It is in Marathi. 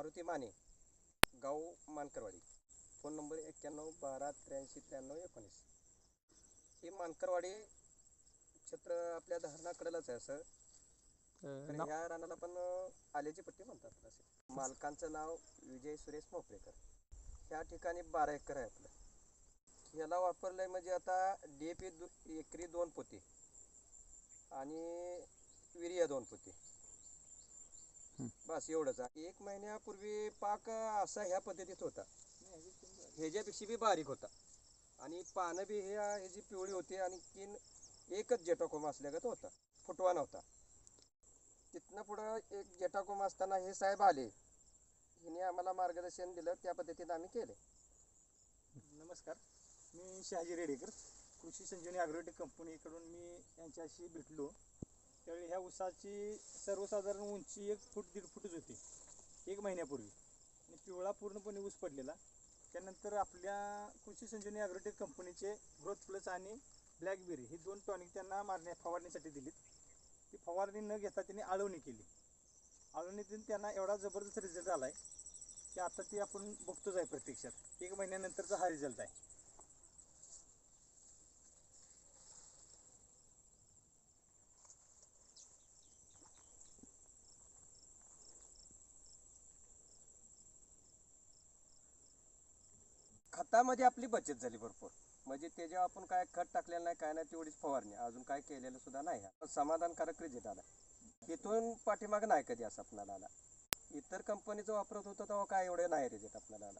मारुती माने गाव मानकरवाडी. फोन नंबर एक्क्याण्णव बारा त्र्याऐंशी त्र्याण्णव एकोणीस. ही मानकरवाडी क्षेत्र आपल्या धरणाकडेलाच आहे तर नाव- ह्या रानाला पण अं, आल्याची पट्टी म्हणतात असे मालकांचं नाव विजय सुरेश मोपरेकर. ह्या ठिकाणी बारा एकर आहे आपलं. ह्याला वापरलंय म्हणजे आता डी ए पी एकरी दोन पोते. आणि युरिया दोन पोते. बस एवढंच आहे. एक महिन्यापूर्वी पाक असा ह्या पद्धतीत होता. ह्याच्यापेक्षा बी बारीक होता. आणि पानं बी ह्या ह्याची पिवळी होती आणि तीन एकच जेटाकोम असल्यागत होता. फुटवा नव्हता. तिथनं पुढं एक जेटाकोम असताना हे साहेब आले. हिने आम्हाला मार्गदर्शन दिलं. त्या पद्धतीनं आम्ही केले. नमस्कार. मी शहाजी रेडेकर कृषी संजीवनी ॲग्रोटेक कंपनीकडून मी यांच्याशी भेटलो. ऊसाची सर्वसाधारण उंची एक फूट दीड फूटच होती. एक महिन्यापूर्वी. आणि पिवळा पूर्णपणे ऊस पडलेला. त्यानंतर आपल्या कृषी संजीवनी ॲग्रोटेक कंपनीचे ग्रोथ प्लस आणि ब्लॅकबेरी हे दोन टॉनिक त्यांना मारण्या फवारणीसाठी दिलीत. ती फवारणी न घेता त्यांनी आळवणी केली. आळवणीतून त्यांना एवढा जबरदस्त रिझल्ट आला आहे की आता ती आपण बघतोच आहे प्रत्यक्षात. एक महिन्यानंतरचा हा रिझल्ट आहे. खतामध्ये आपली बचत झाली भरपूर. म्हणजे त्याच्यावर आपण काय खत टाकलेलं नाही काय नाही तेवढीच फवारणी. अजून काय केलेलं सुद्धा नाही. समाधानकारक रिझल्ट आला. इथून पाठीमागं नाही कधी असं आपल्याला आला. इतर कंपनीचं वापरत होतं तेव्हा काय एवढं नाही रिझल्ट आपल्याला आला.